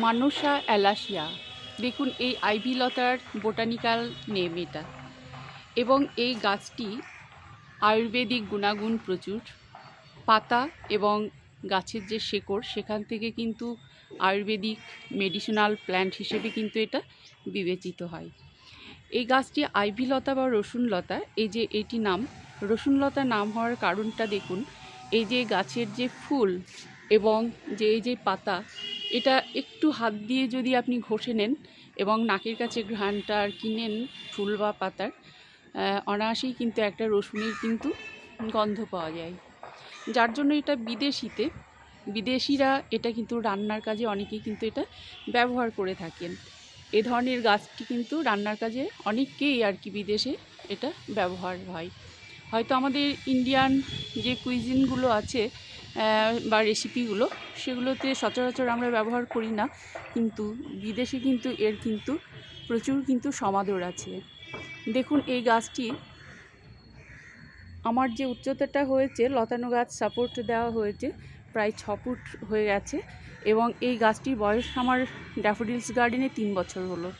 মানসা অ্যালাসিয়া দেখুন এই আইভি লতার বোটানিক্যাল নেম এটা। এবং এই গাছটি আয়ুর্বেদিক গুণাগুণ প্রচুর। পাতা এবং গাছের যে শেকড়, সেখান থেকে কিন্তু আয়ুর্বেদিক মেডিসিনাল প্ল্যান্ট হিসেবে কিন্তু এটা বিবেচিত হয়। এই গাছটি আইভি লতা বা রসুন লতা, এই যে এটি নাম, রসুন লতা নাম হওয়ার কারণটা দেখুন, এই যে গাছের যে ফুল এবং যে এই যে পাতা এটা একটু হাত দিয়ে যদি আপনি ঘষে নেন এবং নাকের কাছে ঘ্রাণটা আর কি নেন, ফুল বা পাতার অনায়াসেই কিন্তু একটা রসুনের কিন্তু গন্ধ পাওয়া যায়। যার জন্য এটা বিদেশিতে, বিদেশিরা এটা কিন্তু রান্নার কাজে অনেকেই কিন্তু এটা ব্যবহার করে থাকেন। এ ধরনের গাছটি কিন্তু রান্নার কাজে অনেককেই আর কি বিদেশে এটা ব্যবহার হয়। হয়তো আমাদের ইন্ডিয়ান যে কুইজিনগুলো আছে বা রেসিপিগুলো সেগুলোতে সচরাচর আমরা ব্যবহার করি না, কিন্তু বিদেশে কিন্তু এর কিন্তু প্রচুর কিন্তু সমাদর আছে। দেখুন, এই গাছটি আমার যে উচ্চতাটা হয়েছে, লতানো গাছ সাপোর্ট দেওয়া হয়েছে, প্রায় ছ ফুট হয়ে গেছে এবং এই গাছটির বয়স আমার ড্যাফোডিলস গার্ডেনে তিন বছর হলো।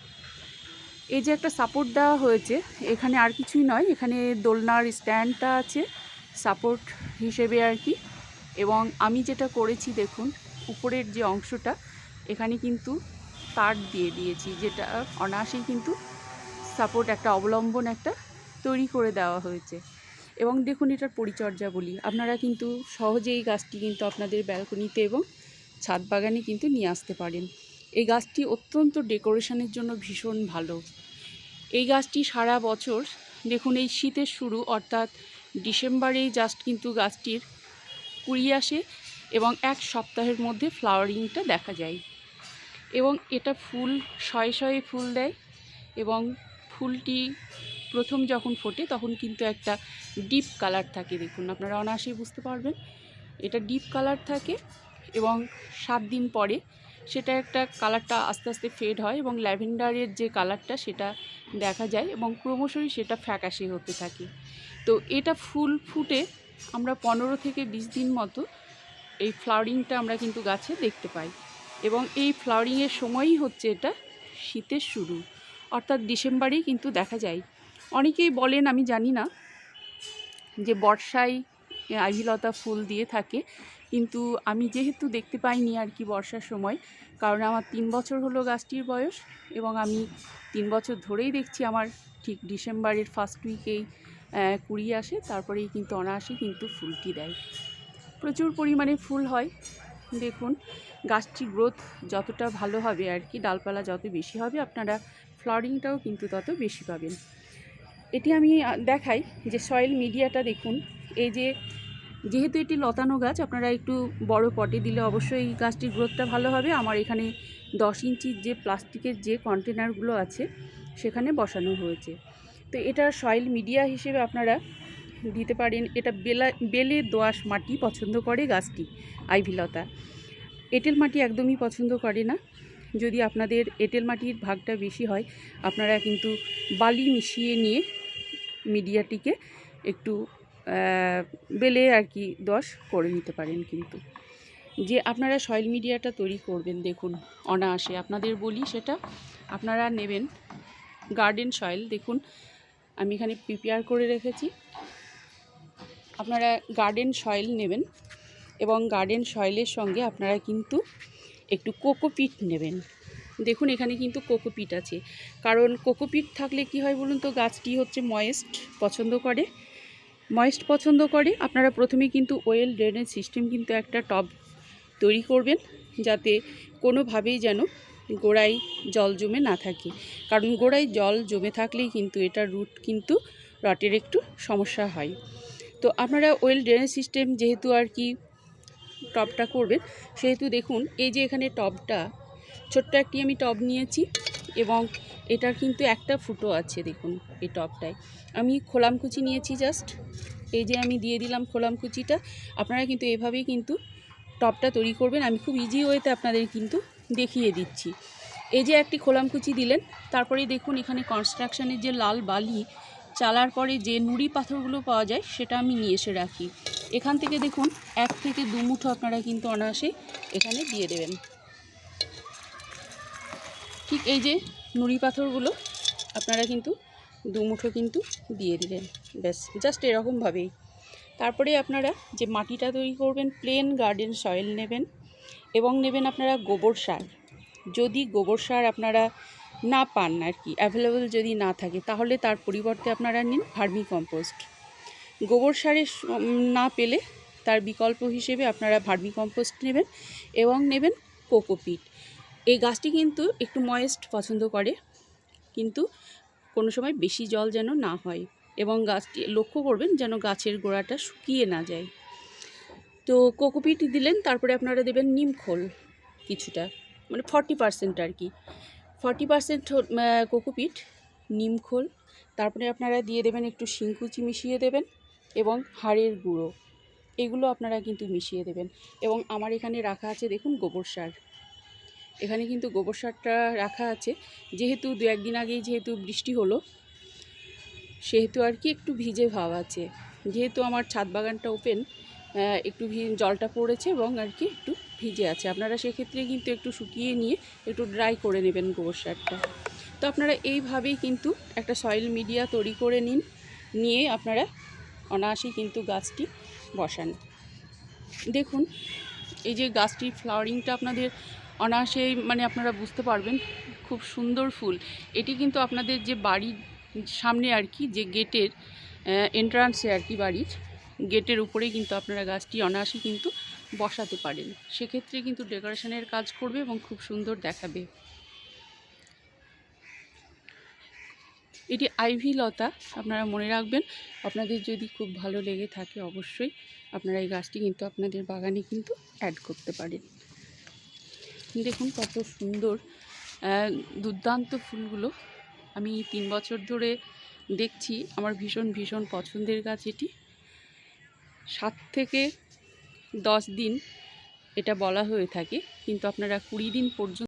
এই যে একটা সাপোর্ট দেওয়া হয়েছে, এখানে আর কিছুই নয়, এখানে দোলনার স্ট্যান্ডটা আছে সাপোর্ট হিসেবে আর কি। এবং আমি যেটা করেছি দেখুন, উপরের যে অংশটা, এখানে কিন্তু তার দিয়ে দিয়েছি, যেটা অনায়াসেই কিন্তু সাপোর্ট একটা অবলম্বন একটা তৈরি করে দেওয়া হয়েছে। এবং দেখুন এটার পরিচর্যা বলি আপনারা কিন্তু সহজেই গাছটি কিন্তু আপনাদের ব্যালকনিতে এবং ছাদ বাগানে কিন্তু নিয়ে আসতে পারেন। এই গাছটি অত্যন্ত ডেকোরেশনের জন্য ভীষণ ভালো। এই গাছটি সারা বছর, দেখুন এই শীতের শুরু, অর্থাৎ ডিসেম্বরেই জাস্ট কিন্তু গাছটির কুড়ি আসে এবং এক সপ্তাহের মধ্যে ফ্লাওয়ারিংটা দেখা যায়। এবং এটা ফুল, শয়ে শয়ে ফুল দেয় এবং ফুলটি প্রথম যখন ফোটে তখন কিন্তু একটা ডিপ কালার থাকে। দেখুন, আপনারা অনায়াসেই বুঝতে পারবেন। এটা ডিপ কালার থাকে এবং সাত দিন পরে সেটা একটা কালারটা আস্তে আস্তে ফেড হয় এবং ল্যাভেন্ডারের যে কালারটা সেটা দেখা যায় এবং ক্রমশই সেটা ফ্যাকাশে হতে থাকে। তো এটা ফুল ফুটে আমরা পনেরো থেকে বিশ দিন মতো এই ফ্লাওয়ারিংটা আমরা কিন্তু গাছে দেখতে পাই। এবং এই ফ্লাওয়ারিংয়ের সময়ই হচ্ছে এটা শীতের শুরু। অর্থাৎ ডিসেম্বরেই কিন্তু দেখা যায়। অনেকেই বলেন, আমি জানি না, যে বর্ষায় আইভিলতা ফুল দিয়ে থাকে। কিন্তু আমি যেহেতু দেখতে পাইনি আর কি বর্ষার সময়, কারণ আমার তিন বছর হলো গাছটির বয়স এবং আমি তিন বছর ধরেই দেখছি আমার ঠিক ডিসেম্বরের ফার্স্ট উইকেই কুড়ি আসে, তারপরেই কিন্তু অনায়াসে কিন্তু ফুলটি দেয়। প্রচুর পরিমাণে ফুল হয়। দেখুন গাছটির গ্রোথ যতটা ভালো হবে আর কি, ডালপালা যত বেশি হবে, আপনারা ফ্লাওয়ারিংটাও কিন্তু তত বেশি পাবেন। এটি আমি দেখাই যে সয়েল মিডিয়াটা দেখুন। এই যে, যেহেতু এটি লতানো গাছ, আপনারা একটু বড় পটে দিলে অবশ্যই গাছটির গ্রোথটা ভালো হবে। আমার এখানে দশ ইঞ্চির যে প্লাস্টিকের যে কন্টেনারগুলো আছে, সেখানে বসানো হয়েছে। তো এটা সয়েল মিডিয়া হিসেবে আপনারা দিতে পারেন। এটা বেলা, বেলে দোআঁশ মাটি পছন্দ করে গাছটি আইভিলতা এঁটেল মাটি একদমই পছন্দ করে না। যদি আপনাদের এঁটেল মাটির ভাগটা বেশি হয়, আপনারা কিন্তু বালি মিশিয়ে নিয়ে মিডিয়াটিকে একটু বেলে আর কি দশ করে নিতে পারেন কিন্তু। যে আপনারা সয়েল মিডিয়াটা তৈরি করবেন, দেখুন অনায়াসে। আপনাদের বলি সেটা, আপনারা নেবেন গার্ডেন সয়েল দেখুন। আমি এখানে প্রিপেয়ার করে রেখেছি। আপনারা গার্ডেন সয়েল নেবেন এবং গার্ডেন সয়েলের সঙ্গে আপনারা কিন্তু একটু কোকোপিট নেবেন। দেখুন, এখানে কিন্তু কোকোপিট আছে। কারণ কোকোপিট থাকলে কি হয় বলুন তো, গাছটি হচ্ছে ময়েস্ট পছন্দ করে। ময়েস্ট পছন্দ করে। আপনারা প্রথমে কিন্তু ওয়েল ড্রেনেজ সিস্টেম কিন্তু একটা টব তৈরি করবেন, যাতে কোনোভাবেই যেন গোড়ায় জল জমে না থাকে। কারণ গোড়ায় জল জমে থাকলেই কিন্তু এটা রুট কিন্তু রটের একটু সমস্যা হয়। তো আপনারা ওয়েল ড্রেনেজ সিস্টেম যেহেতু আর কি টবটা করবেন, সেহেতু দেখুন, এই যে এখানে টবটা ছোট্ট একটি আমি টব নিয়েছি এবং এটার কিন্তু একটা ফুটো আছে দেখুন এই টবটায় আমি খোলামকুচি নিয়েছি জাস্ট এই যে আমি দিয়ে দিলাম খোলামকুচিটা, আপনারা কিন্তু এভাবেই কিন্তু টবটা তৈরি করবেন। আমি খুব ইজি ওয়েতে আপনাদের কিন্তু দেখিয়ে দিচ্ছি। এই যে একটি খোলামকুচি দিলেন তারপরে দেখুন এখানে কনস্ট্রাকশনের যে লাল বালি, চালার পরে যে নুড়ি পাথরগুলো পাওয়া যায়, সেটা আমি নিয়ে এসে রাখি। এখান থেকে দেখুন, এক থেকে দু মুঠো আপনারা কিন্তু অনায়াসে এখানে দিয়ে দেবেন। ঠিক এই যে নুড়ি পাথরগুলো, আপনারা কিন্তু দুমুঠো কিন্তু দিয়ে দিলেন। ব্যাস, জাস্ট এরকমভাবেই। তারপরে আপনারা যে মাটিটা তৈরি করবেন প্লেন গার্ডেন সয়েল নেবেন। এবং নেবেন আপনারা গোবর সার। যদি গোবর সার আপনারা না পান আর কি অ্যাভেলেবল যদি না থাকে, তাহলে তার পরিবর্তে আপনারা নিন ভার্মি কম্পোস্ট গোবর সারের না পেলে তার বিকল্প হিসেবে আপনারা ভার্মি কম্পোস্ট নেবেন এবং নেবেন কোকোপিট। এই গাছটি কিন্তু একটু ময়েস্ট পছন্দ করে, কিন্তু কোনো সময় বেশি জল যেন না হয় এবং গাছটি, লক্ষ্য করবেন যেন গাছের গোড়াটা শুকিয়ে না যায়। তো কোকোপিট দিলেন, তারপরে আপনারা দেবেন নিম খোল কিছুটা মানে ফর্টি পার্সেন্ট আর কি। ফর্টি পার্সেন্ট কোকোপিট, নিম খোল, তারপরে আপনারা দিয়ে দেবেন একটু শিংকুচি মিশিয়ে দেবেন এবং হাড়ের গুঁড়ো, এগুলো আপনারা কিন্তু মিশিয়ে দেবেন। এবং আমার এখানে রাখা আছে দেখুন গোবর সার। এখানে কিন্তু গোবর সারটা রাখা আছে, যেহেতু দু একদিন আগেই যেহেতু বৃষ্টি হলো, সেহেতু আর কি একটু ভিজে ভাব আছে। যেহেতু আমার ছাদ বাগানটা ওপেন একটু ভি- জলটা পড়েছে এবং আর কি একটু ভিজে আছে। আপনারা সেক্ষেত্রে কিন্তু একটু শুকিয়ে নিয়ে একটু ড্রাই করে নেবেন গোবর সারটা। তো আপনারা এইভাবেই কিন্তু একটা সয়েল মিডিয়া তৈরি করে নিন, নিয়ে আপনারা অনায়াসেই কিন্তু গাছটি বসান। দেখুন, এই যে গাছটির ফ্লাওয়ারিংটা আপনাদের অনায়াসেই মানে আপনারা বুঝতে পারবেন, খুব সুন্দর ফুল। এটি কিন্তু আপনাদের যে বাড়ির সামনে আর কি, যে গেটের এন্ট্রান্সে আর কি বাড়ির গেটের উপরেই কিন্তু আপনারা গাছটি অনায়াসেই কিন্তু বসাতে পারেন। সেক্ষেত্রে কিন্তু ডেকোরেশনের কাজ করবে এবং খুব সুন্দর দেখাবে। এটি আইভি লতা, আপনারা মনে রাখবেন। আপনাদের যদি খুব ভালো লেগে থাকে অবশ্যই আপনারা এই গাছটি কিন্তু আপনাদের বাগানে কিন্তু অ্যাড করতে পারেন। দেখুন কত সুন্দর দুর্দান্ত ফুলগুলো আমি তিন বছর ধরে দেখছি। আমার ভীষণ ভীষণ পছন্দের গাছ এটি। সাত থেকে দশ দিন এটা বলা হয়ে থাকে কিন্তু আপনারা কুড়ি দিন পর্যন্ত